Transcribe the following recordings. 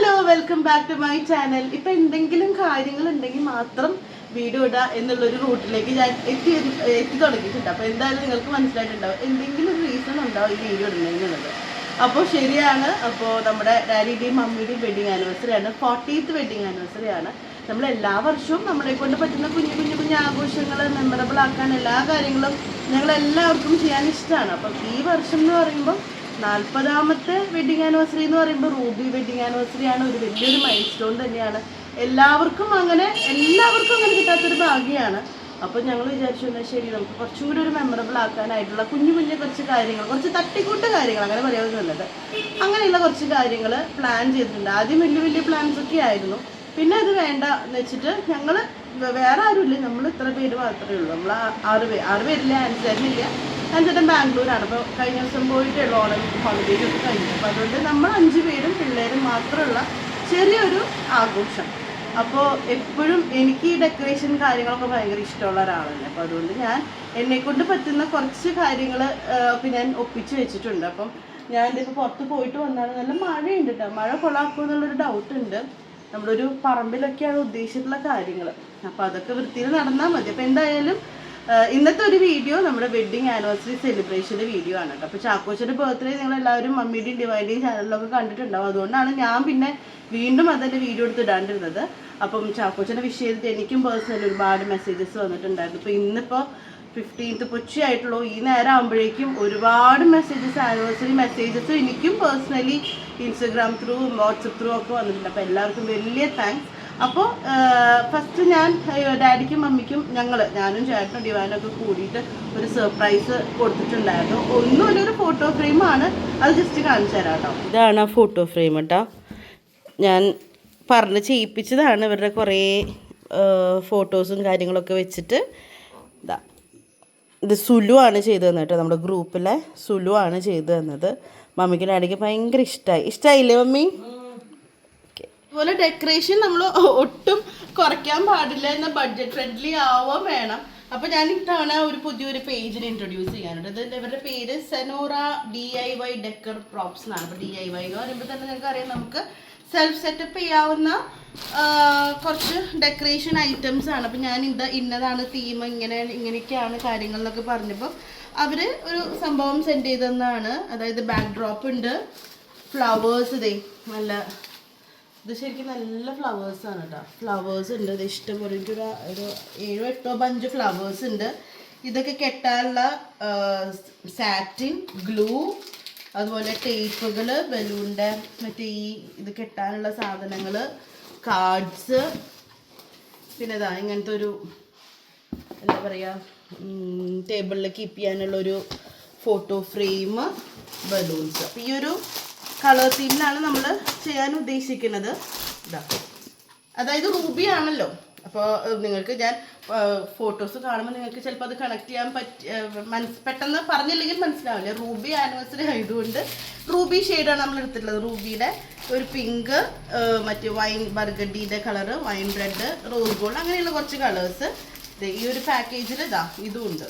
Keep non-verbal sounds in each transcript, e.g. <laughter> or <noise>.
Hello welcome back to my channel ഇപ്പൊ എന്തെങ്കിലും കാര്യങ്ങൾ ഉണ്ടെങ്കിൽ മാത്രം വീഡിയോ ഇടുക എന്നുള്ളൊരു റൂട്ടിലേക്ക് ഞാൻ എത്തി എത്തി തുടങ്ങിയിട്ടുണ്ട്. അപ്പോൾ എന്തായാലും നിങ്ങൾക്ക് മനസ്സിലായിട്ടുണ്ടാവും എന്തെങ്കിലും ഒരു റീസൺ ഉണ്ടാവും ഈ വീഡിയോ ഇടുന്നതിനുള്ളത് അപ്പോൾ ശരിയാണ് അപ്പോൾ നമ്മുടെ ഡാഡിയുടെയും മമ്മിയുടെയും വെഡിങ് ആനിവേഴ്സറി ആണ്. ഫോർട്ടീത്ത് വെഡിങ് ആനിവേഴ്സറി ആണ്. നമ്മൾ എല്ലാ വർഷവും നമ്മളെ കൊണ്ട് പറ്റുന്ന കുഞ്ഞു കുഞ്ഞു കുഞ്ഞു ആഘോഷങ്ങൾ മെമ്മറബിൾ ആക്കാൻ എല്ലാ കാര്യങ്ങളും ഞങ്ങൾ എല്ലാവർക്കും ചെയ്യാൻ ഇഷ്ടമാണ്. അപ്പം ഈ വർഷം എന്ന് പറയുമ്പോൾ നാൽപ്പതാമത്തെ വെഡിങ് ആനിവേഴ്സറി എന്ന് പറയുമ്പോൾ റൂബി വെഡിങ് ആനിവേഴ്സറി ആണ് ഒരു വലിയൊരു മൈൽ സ്റ്റോൺ തന്നെയാണ്. എല്ലാവർക്കും അങ്ങനെ എല്ലാവർക്കും അങ്ങനെ കിട്ടാത്തൊരു ഭാഗ്യമാണ്. അപ്പോൾ ഞങ്ങൾ വിചാരിച്ചു എന്നാൽ ശരി നമുക്ക് കുറച്ചുകൂടി ഒരു മെമ്മറബിൾ ആക്കാനായിട്ടുള്ള കുഞ്ഞു കുഞ്ഞു കുറച്ച് കാര്യങ്ങൾ കുറച്ച് തട്ടിക്കൂട്ട് കാര്യങ്ങൾ അങ്ങനെ പറയാൻ നല്ലത്. അങ്ങനെയുള്ള കുറച്ച് കാര്യങ്ങൾ പ്ലാൻ ചെയ്തിട്ടുണ്ട്. ആദ്യം വലിയ വലിയ പ്ലാൻസ് ഒക്കെ ആയിരുന്നു. പിന്നെ അത് വേണ്ട എന്ന് വെച്ചിട്ട് ഞങ്ങൾ വേറെ ആരുമില്ല. നമ്മൾ ഇത്ര പേര് മാത്രമേ ഉള്ളൂ. നമ്മൾ ആറ് പേര് ആറ് പേരില്ല? അനുസരിച്ചില്ല അനുസരിച്ച് ബാംഗ്ലൂരാണ്. അപ്പോൾ കഴിഞ്ഞ ദിവസം പോയിട്ട് ഓണം ഹോളിഡേസ് ഒക്കെ കഴിഞ്ഞു. അപ്പോൾ അതുകൊണ്ട് നമ്മൾ അഞ്ച് പേരും പിള്ളേരും മാത്രമുള്ള ചെറിയൊരു ആഘോഷം. അപ്പോൾ എപ്പോഴും എനിക്ക് ഈ ഡെക്കറേഷൻ കാര്യങ്ങളൊക്കെ ഭയങ്കര ഇഷ്ടമുള്ള ഒരാളാണ് അപ്പോൾ അതുകൊണ്ട് ഞാൻ എന്നെ കൊണ്ട് പറ്റുന്ന കുറച്ച് കാര്യങ്ങൾ ഒക്കെ ഞാൻ ഒപ്പിച്ച് വെച്ചിട്ടുണ്ട്. അപ്പം ഞാൻ ഇപ്പോൾ പുറത്ത് പോയിട്ട് വന്നാണ്. നല്ല മഴയുണ്ട് കേട്ടോ മഴ കൊള്ളാക്കുമോ എന്നുള്ളൊരു ഡൗട്ട് ഉണ്ട്. നമ്മളൊരു പറമ്പിലൊക്കെയാണ് ഉദ്ദേശിച്ചിട്ടുള്ള കാര്യങ്ങൾ അപ്പോൾ അതൊക്കെ വൃത്തിയിൽ നടന്നാൽ മതി. അപ്പോൾ എന്തായാലും ഇന്നത്തെ ഒരു വീഡിയോ നമ്മുടെ വെഡിങ് ആനിവേഴ്സറി സെലിബ്രേഷന്റെ വീഡിയോ ആണ് കേട്ടോ. അപ്പോൾ ചാക്കോച്ചന്റെ ബർത്ത്ഡേ നിങ്ങൾ എല്ലാവരും മമ്മിയുടെയും ഡിവൈഡിയും ചാനലിലൊക്കെ കണ്ടിട്ടുണ്ടാവും. അതുകൊണ്ടാണ് ഞാൻ പിന്നെ വീണ്ടും അതിന്റെ വീഡിയോ എടുത്ത് ഇടാണ്ടിരുന്നത്. അപ്പം ചാക്കോച്ചനെ വിഷ് ചെയ്തിട്ട് എനിക്കും പേഴ്സണലി ഒരുപാട് മെസ്സേജസ് വന്നിട്ടുണ്ടായിരുന്നു. ഇപ്പോൾ ഇന്നിപ്പോൾ ഫിഫ്റ്റീൻത്ത് പൊച്ചിയായിട്ടുള്ളൂ ഈ നേരം ആകുമ്പോഴേക്കും ഒരുപാട് മെസ്സേജസ് ആനിവേഴ്സറി മെസ്സേജസ് എനിക്കും personally Instagram through WhatsApp through ഒക്കെ വന്നിട്ടുണ്ട്. അപ്പോൾ എല്ലാവർക്കും വലിയ താങ്ക്സ് അപ്പോൾ ഫസ്റ്റ് ഞാൻ ഡാഡിക്കും മമ്മിക്കും ഞങ്ങൾ ഞാനും ചേട്ടനും ഡിവാനും ഒക്കെ കൂടിയിട്ട് ഒരു സർപ്രൈസ് കൊടുത്തിട്ടുണ്ടായിരുന്നു. ഒന്നുമില്ല ഒരു ഫോട്ടോ ഫ്രെയിമാണ് അത് ജസ്റ്റ് കാണിച്ചു തരാം കേട്ടോ. ഇതാണ് ആ ഫോട്ടോ ഫ്രെയിം കേട്ടോ ഞാൻ പറഞ്ഞ് ചെയ്യിപ്പിച്ചതാണ് ഇവരുടെ കുറേ ഫോട്ടോസും കാര്യങ്ങളൊക്കെ വെച്ചിട്ട്. ഇതാ ഇത് സുലു ആണ് ചെയ്തു തന്നത് കേട്ടോ നമ്മുടെ ഗ്രൂപ്പിലെ സുലു ആണ് ചെയ്തു തന്നത്. മമ്മിക്ക് ഡാഡിക്ക് ഭയങ്കര ഇഷ്ടമായി ഇഷ്ടമായില്ലേ മമ്മി. അതുപോലെ ഡെക്കറേഷൻ നമ്മൾ ഒട്ടും കുറയ്ക്കാൻ പാടില്ല എന്ന ബഡ്ജറ്റ് ഫ്രണ്ട്ലി ആവാൻ വേണം. അപ്പൊ ഞാൻ ഇത്തവണ ഒരു പുതിയൊരു പേജിന് ഇൻട്രൊഡ്യൂസ് ചെയ്യാനുണ്ട്. ഇത് ഇവരുടെ പേര് Zenora D I Y decor props എന്നാണ്. അപ്പൊ ഡി ഐ വൈ എന്ന് പറയുമ്പോൾ തന്നെ നിങ്ങൾക്ക് അറിയാം നമുക്ക് സെൽഫ് സെറ്റപ്പ് ചെയ്യാവുന്ന കുറച്ച് ഡെക്കറേഷൻ ഐറ്റംസ് ആണ്. അപ്പം ഞാൻ ഇത് ഇന്നതാണ് തീം ഇങ്ങനെ ഇങ്ങനെയൊക്കെയാണ് കാര്യങ്ങൾ എന്നൊക്കെ പറഞ്ഞപ്പോൾ അവർ ഒരു സംഭവം സെൻഡ് ചെയ്തെന്നാണ്. അതായത് ബാക്ക് ഡ്രോപ്പ് ഉണ്ട്. ഫ്ലവേഴ്സ് ഇതേ നല്ല ഇത് ശരിക്കും നല്ല ഫ്ലവേഴ്സ് ആണ് കേട്ടോ ഫ്ലവേഴ്സ് ഉണ്ട്. ഇത് ഇഷ്ടംപോലെ. എനിക്കൊരു ഒരു ഏഴോ എട്ടോ അഞ്ച് ഫ്ലവേഴ്സ് ഉണ്ട്. ഇതൊക്കെ കെട്ടാനുള്ള സാറ്റിൻ ഗ്ലൂ അതുപോലെ ടേപ്പുകൾ ബലൂണിന്റെ മറ്റേ ഈ ഇത് കെട്ടാനുള്ള സാധനങ്ങൾ കാർഡ്സ് പിന്നെ ഇതാ ഇങ്ങനത്തെ ഒരു എന്താ പറയുക ടേബിളിൽ കീപ്പ് ചെയ്യാനുള്ളൊരു ഫോട്ടോ ഫ്രെയിം ബലൂൺസ് അപ്പോൾ ഈ ഒരു കളർ തീമിലാണ് നമ്മൾ ചെയ്യാൻ ഉദ്ദേശിക്കുന്നത്. അതായത് റൂബി ആണല്ലോ. അപ്പോൾ നിങ്ങൾക്ക് ഞാൻ ഫോട്ടോസ് കാണുമ്പോൾ നിങ്ങൾക്ക് ചിലപ്പോൾ അത് കണക്ട് ചെയ്യാൻ പറ്റി മനസ് പെട്ടെന്ന് പറഞ്ഞില്ലെങ്കിൽ മനസ്സിലാവില്ല. റൂബി ആനിവേഴ്സറി ആയതുകൊണ്ട് റൂബി ഷെയ്ഡാണ് നമ്മൾ എടുത്തിട്ടുള്ളത്. റൂബിയുടെ ഒരു പിങ്ക് മറ്റേ wine ബർഗഡിയുടെ colour wine red rose gold അങ്ങനെയുള്ള കുറച്ച് കളേഴ്സ് ഈ ഒരു പാക്കേജിൽ ഇതാ ഇതും ഉണ്ട്.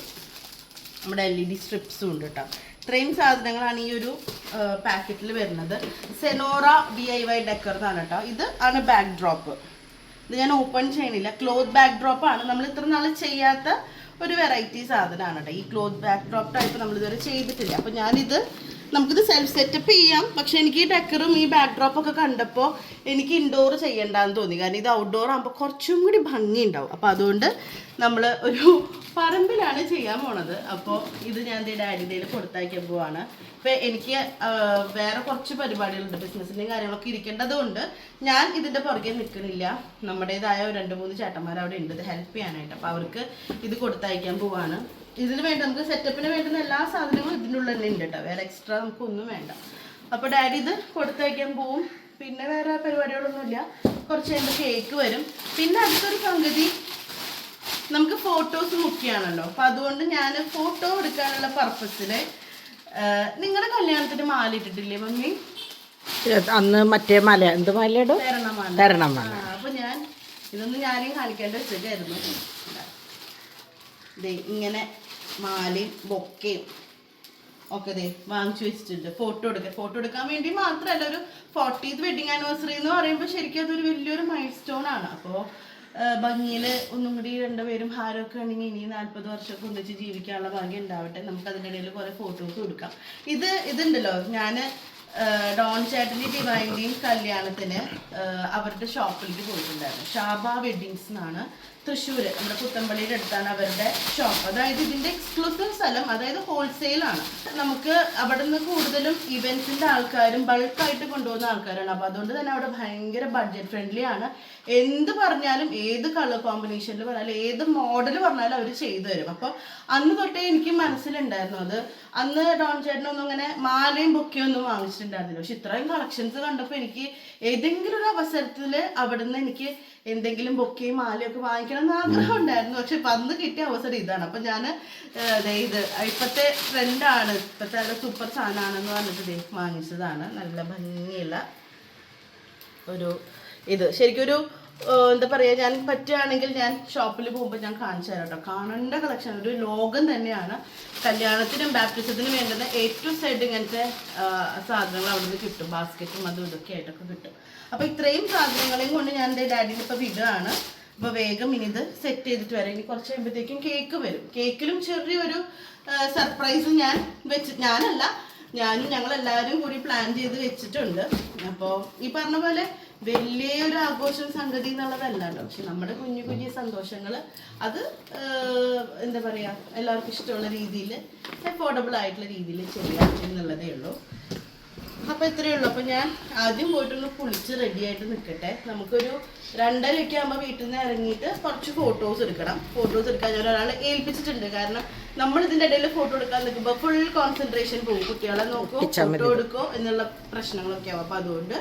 നമ്മുടെ എൽ ഇ ഡി സ്ട്രിപ്സും ഉണ്ട് കേട്ടോ ഇത്രയും സാധനങ്ങളാണ് ഈ ഒരു പാക്കറ്റിൽ വരുന്നത്. Zenora D I Y decor എന്നാണ് കേട്ടോ. ഇത് ആണ് ബാക്ക് ഡ്രോപ്പ് ഇത് ഞാൻ ഓപ്പൺ ചെയ്യണില്ല. ക്ലോത്ത് ബാക്ക് ഡ്രോപ്പ് ആണ്. നമ്മൾ ഇത്ര നാൾ ചെയ്യാത്ത ഒരു വെറൈറ്റി സാധനമാണ് കേട്ടോ. ഈ ക്ലോത്ത് ബാക്ക് ഡ്രോപ്പ് ടൈപ്പ് നമ്മൾ ഇതുവരെ ചെയ്തിട്ടില്ല. അപ്പോൾ ഞാനിത് നമുക്കിത് സെൽഫ് സെറ്റപ്പ് ചെയ്യാം. പക്ഷെ എനിക്ക് ഈ ഡെക്കറും ഈ ബാക്ക് ഡ്രോപ്പ് ഒക്കെ കണ്ടപ്പോൾ എനിക്ക് ഇൻഡോർ ചെയ്യേണ്ടെന്ന് തോന്നി. കാരണം ഇത് ഔട്ട്ഡോർ ആകുമ്പോൾ കുറച്ചും കൂടി ഭംഗി ഉണ്ടാവും അപ്പോൾ അതുകൊണ്ട് നമ്മൾ ഒരു പറമ്പിലാണ് ചെയ്യാൻ പോണത്. അപ്പോൾ ഇത് ഞാൻ ഡാഡിയുടെ കൊടുത്തയക്കാൻ പോവാണ്. അപ്പോൾ എനിക്ക് വേറെ കുറച്ച് പരിപാടികളുണ്ട്. ബിസിനസ്സിന്റെയും കാര്യങ്ങളൊക്കെ ഇരിക്കേണ്ടത് കൊണ്ട് ഞാൻ ഇതിന്റെ പുറകെ നിൽക്കണില്ല നമ്മുടേതായ രണ്ട് മൂന്ന് ചേട്ടന്മാർ അവിടെ ഉണ്ട്. ഇത് ഹെൽപ്പ് ചെയ്യാനായിട്ട്. അപ്പോൾ അവർക്ക് ഇത് കൊടുത്തയക്കാൻ പോവാണ്. ഇതിന് വേണ്ടി നമുക്ക് സെറ്റപ്പിന് വേണ്ടുന്ന എല്ലാ സാധനങ്ങളും ഇതിന്റെ ഉള്ളിൽ തന്നെ ഉണ്ട് കേട്ടോ. വേറെ എക്സ്ട്രാ നമുക്കൊന്നും വേണ്ട. അപ്പോൾ ഡാഡി ഇത് കൊടുത്തയക്കാൻ പോവും. പിന്നെ വേറെ പരിപാടികളൊന്നുമില്ല. കുറച്ച് കഴിയുമ്പോൾ കേക്ക് വരും. പിന്നെ അടുത്തൊരു സംഗതി നമുക്ക് ഫോട്ടോസ് മുഖ്യമാണല്ലോ അപ്പം അതുകൊണ്ട് ഞാൻ ഫോട്ടോ എടുക്കാനുള്ള പർപ്പസിൽ നിങ്ങളുടെ കല്യാണത്തിന് മാല ഇട്ടിട്ടില്ലേ മമ്മി? അന്ന് മറ്റേ മല എന്ത് മലയുടെ? തരണമാല. അപ്പൊ ഞാൻ ഇതൊന്നും ഞാനും കാണിക്കേണ്ട വെച്ചിട്ടായിരുന്നു ഇങ്ങനെ മാലയും ബൊക്കയും ഒക്കെ ദേ വാങ്ങിച്ചു വെച്ചിട്ടുണ്ട്. ഫോട്ടോ എടുക്കാൻ ഫോട്ടോ എടുക്കാൻ വേണ്ടി മാത്രമല്ല ഒരു ഫോർട്ടീത്ത് വെഡിങ് ആനിവേഴ്സറി എന്ന് പറയുമ്പോൾ ശരിക്കും അതൊരു വലിയൊരു മൈൽ സ്റ്റോൺ ആണ് അപ്പോൾ ഭംഗിയിൽ ഒന്നും കൂടി രണ്ടുപേരും ഹാരമൊക്കെ ഉണ്ടെങ്കിൽ ഇനി നാൽപ്പത് വർഷമൊക്കെ ഒന്നിച്ച് ജീവിക്കാനുള്ള ഭാഗ്യം ഉണ്ടാവട്ടെ. നമുക്ക് അതിന്റെ ഇടയിൽ കുറേ ഫോട്ടോസ് കൊടുക്കാം ഇത് ഇതുണ്ടല്ലോ. ഞാൻ ഡോൺ ചേട്ടന്റെ ഡിവൈന്റെയും കല്യാണത്തിന് അവരുടെ ഷോപ്പിലേക്ക് പോയിട്ടുണ്ടായിരുന്നു. ഷാബ വെഡിങ്സ് എന്നാണ് തൃശ്ശൂർ നമ്മുടെ പുത്തമ്പള്ളിയുടെ അടുത്താണ് അവരുടെ ഷോപ്പ് അതായത് ഇതിന്റെ എക്സ്ക്ലൂസീവ് സ്ഥലം അതായത് ഹോൾസെയിൽ ആണ്. നമുക്ക് അവിടെ നിന്ന് കൂടുതലും ഇവൻസിന്റെ ആൾക്കാരും ബൾക്കായിട്ട് കൊണ്ടുപോകുന്ന ആൾക്കാരാണ്. അപ്പോൾ അതുകൊണ്ട് തന്നെ അവിടെ ഭയങ്കര ബഡ്ജറ്റ് ഫ്രണ്ട്ലി ആണ്. എന്ത് പറഞ്ഞാലും ഏത് കളർ കോമ്പിനേഷനിൽ പറഞ്ഞാലും ഏത് മോഡൽ പറഞ്ഞാലും അവർ ചെയ്തു തരും. അപ്പോൾ അന്ന് തൊട്ടേ എനിക്ക് മനസ്സിലുണ്ടായിരുന്നു അത്. അന്ന് ഡോൺ ചേട്ടനൊന്നും അങ്ങനെ മാലയും ബൊക്കെയൊന്നും വാങ്ങിച്ചിട്ടുണ്ടായിരുന്നില്ല. പക്ഷെ ഇത്രയും കളക്ഷൻസ് കണ്ടപ്പോൾ എനിക്ക് ഏതെങ്കിലും ഒരു അവസരത്തിൽ അവിടെ നിന്ന് എനിക്ക് എന്തെങ്കിലും ബൊക്കെയും മാലയും ഒക്കെ വാങ്ങിക്കണം എന്ന് ആഗ്രഹം ഉണ്ടായിരുന്നു. പക്ഷെ വന്ന് കിട്ടിയ അവസരം ഇതാണ്. അപ്പം ഞാൻ ഇത് ഇപ്പോഴത്തെ ട്രെൻഡാണ് ഇപ്പോഴത്തെ നല്ല സൂപ്പർ സാധനമാണെന്ന് പറഞ്ഞിട്ട് ദേ വാങ്ങിച്ചതാണ്. നല്ല ഭംഗിയുള്ള ഒരു ഇത്. ശരിക്കും ഒരു ഏഹ്, എന്താ പറയുക ഞാൻ പറ്റുകയാണെങ്കിൽ ഞാൻ ഷോപ്പിൽ പോകുമ്പോൾ ഞാൻ കാണിച്ചു തരാം കേട്ടോ കാണേണ്ട കളക്ഷൻ ഒരു ലോകം തന്നെയാണ്. കല്യാണത്തിനും ബാപ്റ്റിസത്തിനും വേണ്ടുന്ന എ ടു സൈഡ് ഇങ്ങനത്തെ സാധനങ്ങൾ അവിടെ നിന്ന് കിട്ടും. ബാസ്ക്കറ്റും അതും ഇതൊക്കെ ആയിട്ടൊക്കെ കിട്ടും. അപ്പോൾ ഇത്രയും സാധനങ്ങളെയും കൊണ്ട് ഞാൻ എന്റെ ഡാഡിന്റെ ഇപ്പോൾ വിടുകയാണ്. അപ്പോൾ വേഗം ഇനി ഇത് സെറ്റ് ചെയ്തിട്ട് വരാം. ഇനി കുറച്ച് കഴിയുമ്പോഴത്തേക്കും കേക്ക് വരും. കേക്കിലും ചെറിയൊരു സർപ്രൈസ് ഞാൻ വെച്ച് ഞാനല്ല ഞാനും ഞങ്ങൾ എല്ലാവരും കൂടി പ്ലാൻ ചെയ്ത് വെച്ചിട്ടുണ്ട്. അപ്പോൾ ഈ പറഞ്ഞ പോലെ വലിയൊരു ആഘോഷം സംഗതി എന്നുള്ളതല്ല കേട്ടോ പക്ഷെ നമ്മുടെ കുഞ്ഞു കുഞ്ഞു സന്തോഷങ്ങൾ അത് എന്താ പറയുക എല്ലാവർക്കും ഇഷ്ടമുള്ള രീതിയിൽ അഫോർഡബിൾ ആയിട്ടുള്ള രീതിയിൽ ചെയ്യാം എന്നുള്ളതേ ഉള്ളൂ. അപ്പൊ ഇത്രയേ ഉള്ളൂ. അപ്പൊ ഞാൻ ആദ്യം പോയിട്ടൊന്ന് കുളിച്ച് റെഡി ആയിട്ട് നിൽക്കട്ടെ നമുക്കൊരു രണ്ടരയൊക്കെ ആകുമ്പോൾ വീട്ടിൽ നിന്ന് ഇറങ്ങിയിട്ട് കുറച്ച് ഫോട്ടോസ് എടുക്കണം. ഫോട്ടോസ് എടുക്കാൻ ഞാൻ ഒരാളെ ഏൽപ്പിച്ചിട്ടുണ്ട്. കാരണം നമ്മൾ ഇതിന്റെ ഇടയിൽ ഫോട്ടോ എടുക്കാൻ നിൽക്കുമ്പോൾ ഫുൾ കോൺസെൻട്രേഷൻ പോകും. കുട്ടികളെ നോക്കോ ഫോട്ടോ എടുക്കോ എന്നുള്ള പ്രശ്നങ്ങളൊക്കെ ആവും. അപ്പൊ അതുകൊണ്ട്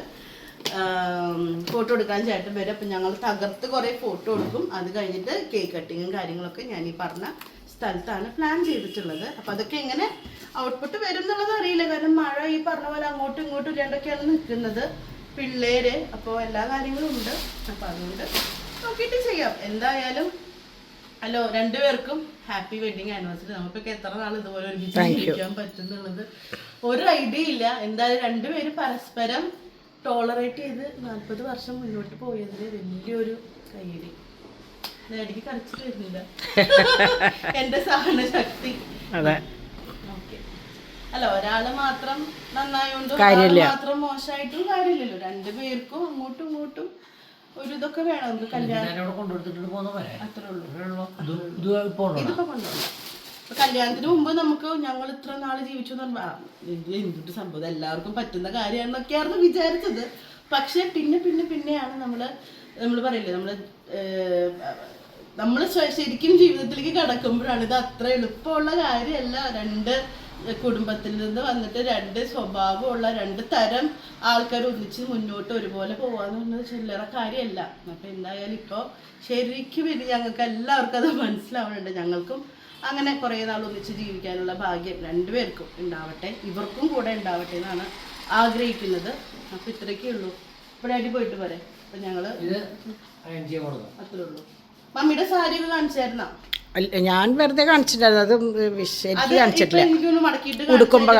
ഫോട്ടോ എടുക്കാൻ ചേട്ടൻ വരും. അപ്പം ഞങ്ങൾ തകർത്ത് കുറേ ഫോട്ടോ എടുക്കും. അത് കഴിഞ്ഞിട്ട് കേക്ക് കട്ടിങ്ങും കാര്യങ്ങളൊക്കെ ഞാൻ ഈ പറഞ്ഞ സ്ഥലത്താണ് പ്ലാൻ ചെയ്തിട്ടുള്ളത്. അപ്പം അതൊക്കെ എങ്ങനെ ഔട്ട്പുട്ട് വരും എന്നുള്ളത് അറിയില്ല. കാരണം മഴ ഈ പറഞ്ഞ പോലെ അങ്ങോട്ടും ഇങ്ങോട്ടും ഇല്ലാണ്ടൊക്കെയാണ് നിൽക്കുന്നത്. പിള്ളേര് അപ്പോൾ എല്ലാ കാര്യങ്ങളും ഉണ്ട്. അപ്പം അതുകൊണ്ട് നോക്കിയിട്ട് ചെയ്യാം. എന്തായാലും ഹലോ രണ്ടുപേർക്കും ഹാപ്പി വെഡിങ് ആനിവേഴ്സറി നമുക്കൊക്കെ എത്ര നാൾ ഇതുപോലെ ഒരുമിച്ച് ജീവിക്കാൻ പറ്റുന്നുള്ളത്? ഒരു ഐഡിയ ഇല്ല. എന്തായാലും രണ്ടുപേരും പരസ്പരം ടോളറേറ്റ് ചെയ്ത് നാൽപ്പത് വർഷം മുന്നോട്ട് പോയതിൽ വലിയൊരു കയ്യടി. നേടിക്ക് കളിച്ചിട്ട് വരുന്നില്ല. <laughs> എന്റെ സഹനശക്തി അതെ. ഓക്കെ. അല്ല ഒരാൾ മാത്രം നന്നായോണ്ട് ഒരാൾ മാത്രം മോശമായിട്ടും കാര്യമില്ലല്ലോ. രണ്ടുപേർക്കും അങ്ങോട്ടും ഇങ്ങോട്ടും ഒരു ഇതൊക്കെ വേണം. നമുക്ക് കല്യാണം കൊണ്ടുകൊടുത്തിട്ട് പോകുന്ന പോലെ അത്രേ ഉള്ളൂ. ഇതൊക്കെ. ഇതിപ്പോ ഇപ്പൊ കല്യാണത്തിന് മുമ്പ് നമുക്ക് ഞങ്ങൾ ഇത്ര നാൾ ജീവിച്ചു എന്തൊരു സംഭവം എല്ലാവർക്കും പറ്റുന്ന കാര്യമാണെന്നൊക്കെയായിരുന്നു വിചാരിച്ചത്. പക്ഷെ പിന്നെ പിന്നെ പിന്നെയാണ് നമ്മൾ നമ്മൾ പറയില്ലേ നമ്മൾ ഏഹ്, നമ്മൾ ശരിക്കും ജീവിതത്തിലേക്ക് കടക്കുമ്പോഴാണ് ഇത് അത്ര എളുപ്പമുള്ള കാര്യമല്ല. രണ്ട് കുടുംബത്തിൽ നിന്ന് വന്നിട്ട് രണ്ട് സ്വഭാവമുള്ള രണ്ട് തരം ആൾക്കാർ ഒന്നിച്ച് മുന്നോട്ട് ഒരുപോലെ പോവാന്ന് പറഞ്ഞത് ചില്ലറ കാര്യമല്ല. അപ്പൊ എന്തായാലും ഇപ്പോൾ ശരിക്കും ഇനി ഞങ്ങൾക്ക് എല്ലാവർക്കും അത് മനസ്സിലാവുന്നുണ്ട്. ഞങ്ങൾക്കും അങ്ങനെ കുറേ നാൾ ഒന്നിച്ച് ജീവിക്കാനുള്ള ഭാഗ്യം രണ്ടുപേർക്കും ഉണ്ടാവട്ടെ. ഇവർക്കും കൂടെ ഉണ്ടാവട്ടെ എന്നാണ് ആഗ്രഹിക്കുന്നത്. അപ്പൊ ഇത്രയൊക്കെ ഉള്ളൂ. ഇവിടെ അടി പോയിട്ട് പോരെ. അപ്പൊ കൊടുക്കാം അത്രേ ഉള്ളൂ. മമ്മിയുടെ സാരി ഒക്കെ കാണിച്ചായിരുന്നോ ഞാൻ വെറുതെ കാണിച്ചിട്ടുണ്ടായിരുന്നു അത് കാണിച്ചിട്ടില്ല. ഉടുക്കുമ്പോ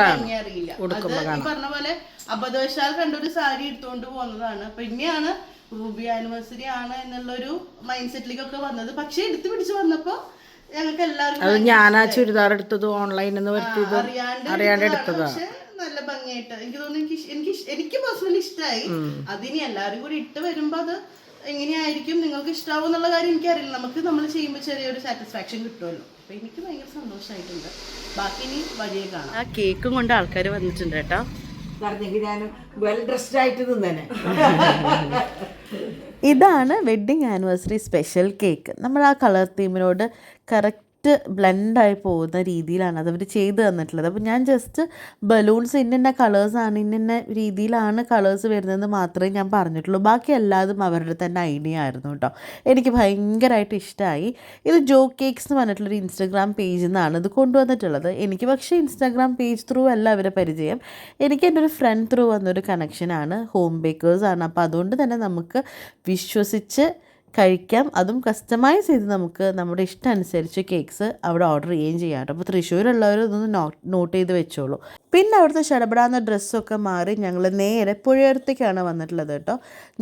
ഉടുക്കുമ്പോ പറഞ്ഞ പോലെ അബദ്ധവശാൽ കണ്ടൊരു സാരി എടുത്തുകൊണ്ട് പോകുന്നതാണ്. അപ്പൊ ഇനിയാണ് റൂബി ആനിവേഴ്സറി ആണ് എന്നുള്ളൊരു മൈൻഡ് സെറ്റിലേക്കൊക്കെ വന്നത്. പക്ഷെ എടുത്തു പിടിച്ചു വന്നപ്പോ ഞങ്ങൾക്ക് എല്ലാവർക്കും അത് ഞാൻ ആ ചുരിദാർ എടുത്തത് ഓൺലൈനിൽ നിന്ന് വരുത്തിയത് അറിയാണ്ട് എടുത്തതാ. നല്ല ഭംഗിയായിട്ട്. എനിക്ക് തോന്നുന്നു എനിക്ക് എനിക്ക് എനിക്ക് പേഴ്സണലി ഇഷ്ടമായി അതിനി എല്ലാവരും കൂടി ഇട്ട് വരുമ്പോ അത് എങ്ങനെയായിരിക്കും നിങ്ങൾക്ക് ഇഷ്ടാവും എന്നുള്ള കാര്യം എനിക്കറിയില്ല. നമുക്ക് നമ്മൾ ചെയ്യുമ്പോൾ ചെറിയൊരു സാറ്റിസ്ഫാക്ഷൻ കിട്ടുമല്ലോ. അപ്പൊ എനിക്ക് ഭയങ്കര സന്തോഷമായിട്ടുണ്ട് ബാക്കി ഇനി വഴിയെ കാണാം. ആ കേക്കും കൊണ്ട് ആൾക്കാർ വന്നിട്ടുണ്ട് കേട്ടോ. പറഞ്ഞെങ്കിൽ ഞാൻ വെൽ ഡ്രസ്ഡ് ആയിട്ട് നിന്നേനെ. <laughs> ഇതാണ് വെഡ്ഡിങ് ആനിവേഴ്സറി സ്പെഷ്യൽ കേക്ക്. നമ്മൾ ആ കളർ തീമിനോട് കറക്റ്റ് ബ്ലെൻഡായി പോകുന്ന രീതിയിലാണ് അതവർ ചെയ്ത് തന്നിട്ടുള്ളത്. അപ്പോൾ ഞാൻ ജസ്റ്റ് ബലൂൺസ് ഇന്ന കളേഴ്സാണ് ഇന്ന രീതിയിലാണ് കളേഴ്സ് വരുന്നതെന്ന് മാത്രമേ ഞാൻ പറഞ്ഞിട്ടുള്ളൂ. ബാക്കി എല്ലാതും അവരുടെ തന്നെ ഐഡിയ ആയിരുന്നു കേട്ടോ. എനിക്ക് ഭയങ്കരമായിട്ട് ഇഷ്ടമായി ഇത് ജോ കേക്ക്സ് എന്ന് പറഞ്ഞിട്ടുള്ളൊരു ഇൻസ്റ്റാഗ്രാം പേജിൽ നിന്നാണ് ഇത് കൊണ്ടുവന്നിട്ടുള്ളത്. എനിക്ക് പക്ഷേ ഇൻസ്റ്റാഗ്രാം പേജ് ത്രൂ അല്ല അവരെ പരിചയം. എനിക്ക് എന്റെ ഒരു ഫ്രണ്ട് ത്രൂ വന്നൊരു കണക്ഷനാണ് ഹോം ബേക്കേഴ്സാണ് അപ്പോൾ അതുകൊണ്ട് തന്നെ നമുക്ക് വിശ്വസിച്ച് കഴിക്കാം. അതും കസ്റ്റമൈസ് ചെയ്ത് നമുക്ക് നമ്മുടെ ഇഷ്ടം അനുസരിച്ച് കേക്ക്സ് അവിടെ ഓർഡർ ചെയ്യുകയും ചെയ്യാം കേട്ടോ. അപ്പോൾ തൃശ്ശൂരുള്ളവർ ഇതൊന്ന് നോട്ട് ചെയ്ത് വെച്ചോളൂ. പിന്നെ അവിടുത്തെ ഷടപടാന്ന ഡ്രസ്സൊക്കെ മാറി ഞങ്ങൾ നേരെ പുഴയടുത്തേക്കാണ് വന്നിട്ടുള്ളത് കേട്ടോ.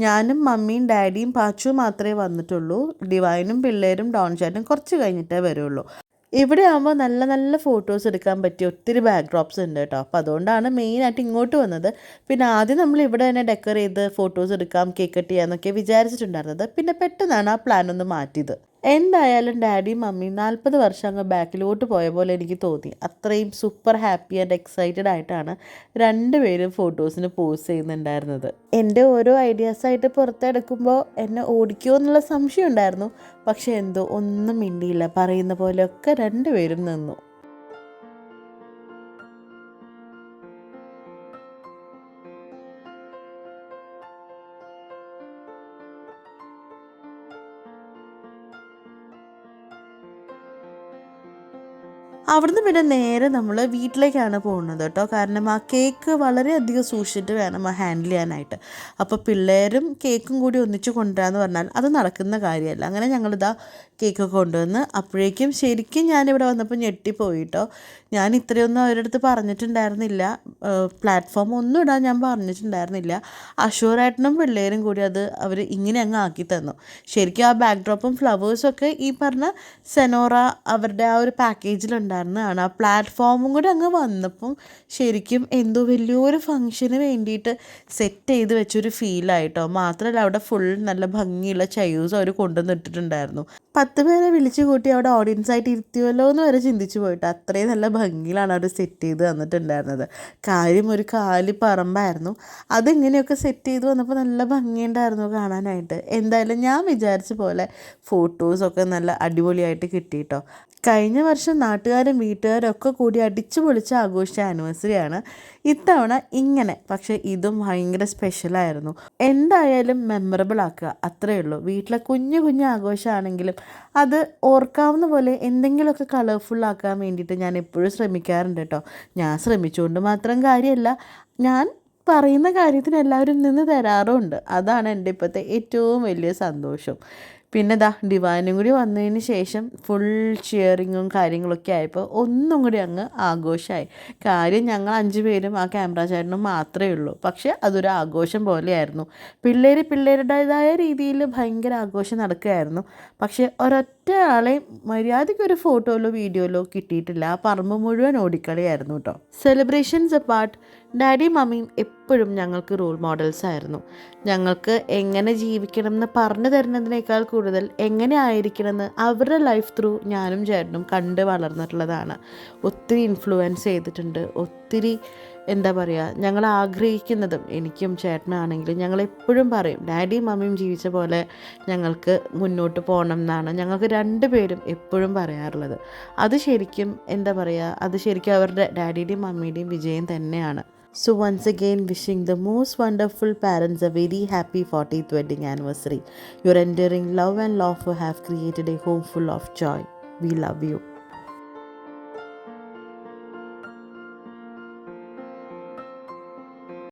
ഞാനും മമ്മിയും ഡാഡിയും പാച്ചുവും മാത്രമേ വന്നിട്ടുള്ളൂ. ഡിവൈനും പിള്ളേരും ഡോൺ കുറച്ച് കഴിഞ്ഞിട്ടേ വരുള്ളൂ. ഇവിടെ ആകുമ്പോൾ നല്ല നല്ല ഫോട്ടോസ് എടുക്കാൻ പറ്റിയ ഒത്തിരി ബാക്ക്ഡ്രോപ്സ് ഉണ്ട് കേട്ടോ. അപ്പോൾ അതുകൊണ്ടാണ് മെയിനായിട്ട് ഇങ്ങോട്ട് വന്നത്. പിന്നെ ആദ്യം നമ്മൾ ഇവിടെ തന്നെ ഡെക്കർ ചെയ്ത് ഫോട്ടോസ് എടുക്കാം കേക്ക് കട്ട് ചെയ്യാമെന്നൊക്കെ വിചാരിച്ചിട്ടുണ്ടായിരുന്നത്. പിന്നെ പെട്ടെന്നാണ് ആ പ്ലാൻ ഒന്ന് മാറ്റിയത്. എന്തായാലും ഡാഡി മമ്മി നാൽപ്പത് വർഷം അങ്ങ് ബാക്കിലോട്ട് പോയ പോലെ എനിക്ക് തോന്നി. അത്രയും സൂപ്പർ ഹാപ്പി ആൻഡ് എക്സൈറ്റഡ് ആയിട്ടാണ് രണ്ടുപേരും ഫോട്ടോസിന് പോസ്റ്റ് ചെയ്യുന്നുണ്ടായിരുന്നത്. എന്റെ ഓരോ ഐഡിയാസായിട്ട് പുറത്തെടുക്കുമ്പോൾ എന്നെ ഓടിക്കുമോ എന്നുള്ള സംശയം ഉണ്ടായിരുന്നു. പക്ഷേ എന്തോ ഒന്നും മിണ്ടിയില്ല. പറയുന്ന പോലെയൊക്കെ രണ്ടുപേരും നിന്നു. അവിടുന്ന് പിന്നെ നേരെ നമ്മൾ വീട്ടിലേക്കാണ് പോകുന്നത് കേട്ടോ. കാരണം ആ കേക്ക് വളരെയധികം സൂക്ഷിച്ചിട്ട് വേണം ഹാൻഡിൽ ചെയ്യാനായിട്ട്. അപ്പോൾ പിള്ളേരും കേക്കും കൂടി ഒന്നിച്ച് കൊണ്ടുവരാന്ന് പറഞ്ഞാൽ അത് നടക്കുന്ന കാര്യമല്ല. അങ്ങനെ ഞങ്ങളിതാ കേക്ക് കൊണ്ടുവന്ന് അപ്പോഴേക്കും ശരിക്കും ഞാനിവിടെ വന്നപ്പോൾ ഞെട്ടിപ്പോയി കേട്ടോ. ഞാൻ ഇത്രയൊന്നും അവരുടെ അടുത്ത് പറഞ്ഞിട്ടുണ്ടായിരുന്നില്ല പ്ലാറ്റ്ഫോം ഒന്നും ഇടാൻ ഞാൻ പറഞ്ഞിട്ടുണ്ടായിരുന്നില്ല. അഷൂറായിട്ടും പിള്ളേരും കൂടി അത് അവർ ഇങ്ങനെ അങ്ങ് ആക്കി തന്നു. ശരിക്കും ആ ബാക്ക്ഡ്രോപ്പും ഫ്ലവേഴ്സും ഒക്കെ ഈ പറഞ്ഞ സെനോറ അവരുടെ ആ ഒരു പാക്കേജിലുണ്ടായിരുന്നതാണ് ആ പ്ലാറ്റ്ഫോമും കൂടെ അങ്ങ് വന്നപ്പം ശരിക്കും എന്തോ വലിയൊരു ഫങ്ഷന് വേണ്ടിയിട്ട് സെറ്റ് ചെയ്ത് വെച്ചൊരു ഫീലായിട്ടോ മാത്രമല്ല അവിടെ ഫുൾ നല്ല ഭംഗിയുള്ള ചയൂസ് അവർ കൊണ്ടുവന്ന് ഇട്ടിട്ടുണ്ടായിരുന്നു പത്ത് പേരെ വിളിച്ചു കൂട്ടി അവിടെ ഓഡിയൻസ് ആയിട്ട് ഇരുത്തിയല്ലോ എന്ന് വരെ ചിന്തിച്ചു പോയിട്ട്. അത്രയും നല്ല ഭംഗിയിലാണ് അവർ സെറ്റ് ചെയ്ത് തന്നിട്ടുണ്ടായിരുന്നത്. കാര്യം ഒരു കാലി പറമ്പായിരുന്നു. അതിങ്ങനെയൊക്കെ സെറ്റ് ചെയ്ത് വന്നപ്പോൾ നല്ല ഭംഗിയുണ്ടായിരുന്നു കാണാനായിട്ട്. എന്തായാലും ഞാൻ വിചാരിച്ച പോലെ ഫോട്ടോസൊക്കെ നല്ല അടിപൊളിയായിട്ട് കിട്ടിയിട്ടോ. കഴിഞ്ഞ വർഷം നാട്ടുകാരും വീട്ടുകാരും ഒക്കെ കൂടി അടിച്ചു പൊളിച്ച് ആഘോഷിച്ച ആനിവേഴ്സറിയാണ് ഇത്തവണ ഇങ്ങനെ. പക്ഷെ ഇതും ഭയങ്കര സ്പെഷ്യലായിരുന്നു എന്തായാലും മെമ്മറബിൾ ആക്കുക. അത്രയേ ഉള്ളൂ. വീട്ടിലെ കുഞ്ഞു കുഞ്ഞു ആഘോഷമാണെങ്കിലും അത് ഓർക്കാവുന്ന പോലെ എന്തെങ്കിലുമൊക്കെ കളർഫുൾ ആക്കാൻ വേണ്ടിയിട്ട് ഞാൻ എപ്പോഴും ശ്രമിക്കാറുണ്ട് കേട്ടോ. ഞാൻ ശ്രമിച്ചുകൊണ്ട് മാത്രം കാര്യമല്ല ഞാൻ പറയുന്ന കാര്യത്തിന് എല്ലാവരും നിന്ന് തരാറുമുണ്ട്. അതാണ് എന്റെ ഇപ്പോഴത്തെ ഏറ്റവും വലിയ സന്തോഷം. പിന്നെ ദാ ഡിവാനും കൂടി വന്നതിന് ശേഷം ഫുൾ ഷിയറിങ്ങും കാര്യങ്ങളൊക്കെ ആയപ്പോൾ ഒന്നും കൂടി അങ്ങ് ആഘോഷമായി കാര്യം ഞങ്ങൾ അഞ്ച് പേരും ആ ക്യാമറ ചേട്ടനും മാത്രമേ ഉള്ളൂ. പക്ഷേ അതൊരു ആഘോഷം പോലെയായിരുന്നു. പിള്ളേർ പിള്ളേരുടേതായ രീതിയിൽ ഭയങ്കര ആഘോഷം നടക്കുകയായിരുന്നു. പക്ഷേ ഒരൊറ്റ ആളെ മര്യാദയ്ക്ക് ഒരു ഫോട്ടോയിലോ വീഡിയോയിലോ കിട്ടിയിട്ടില്ല. ആ പറമ്പ് മുഴുവൻ ഓടിക്കളിയായിരുന്നു കേട്ടോ സെലിബ്രേഷൻസ് അപ്പാർട്ട് ഡാഡി മമ്മിയും എപ്പോഴും ഞങ്ങൾക്ക് റോൾ മോഡൽസ് ആയിരുന്നു. ഞങ്ങൾക്ക് എങ്ങനെ ജീവിക്കണം എന്ന് പറഞ്ഞു തരുന്നതിനേക്കാൾ കൂടുതൽ എങ്ങനെ ആയിരിക്കണം എന്ന് അവരുടെ ലൈഫ് ത്രൂ ഞാനും ചേട്ടനും കണ്ട് വളർന്നിട്ടുള്ളതാണ്. ഒത്തിരി ഇൻഫ്ലുവൻസ് ചെയ്തിട്ടുണ്ട്. ഒത്തിരി എന്താ പറയുക ഞങ്ങൾ ആഗ്രഹിക്കുന്നതും എനിക്കും ചേട്ടനാണെങ്കിലും ഞങ്ങൾ എപ്പോഴും പറയും ഡാഡിയും മമ്മിയും ജീവിച്ച പോലെ ഞങ്ങൾക്ക് മുന്നോട്ട് പോകണം എന്നാണ് ഞങ്ങൾക്ക് രണ്ടുപേരും എപ്പോഴും പറയാറുള്ളത്. അത് ശരിക്കും എന്താ പറയുക അത് ശരിക്കും അവരുടെ ഡാഡിയുടെയും മമ്മിയുടെയും വിജയം തന്നെയാണ്. So once again wishing the most wonderful parents a very happy fortieth 40th anniversary your endearing love and love have created a home full of joy we love you.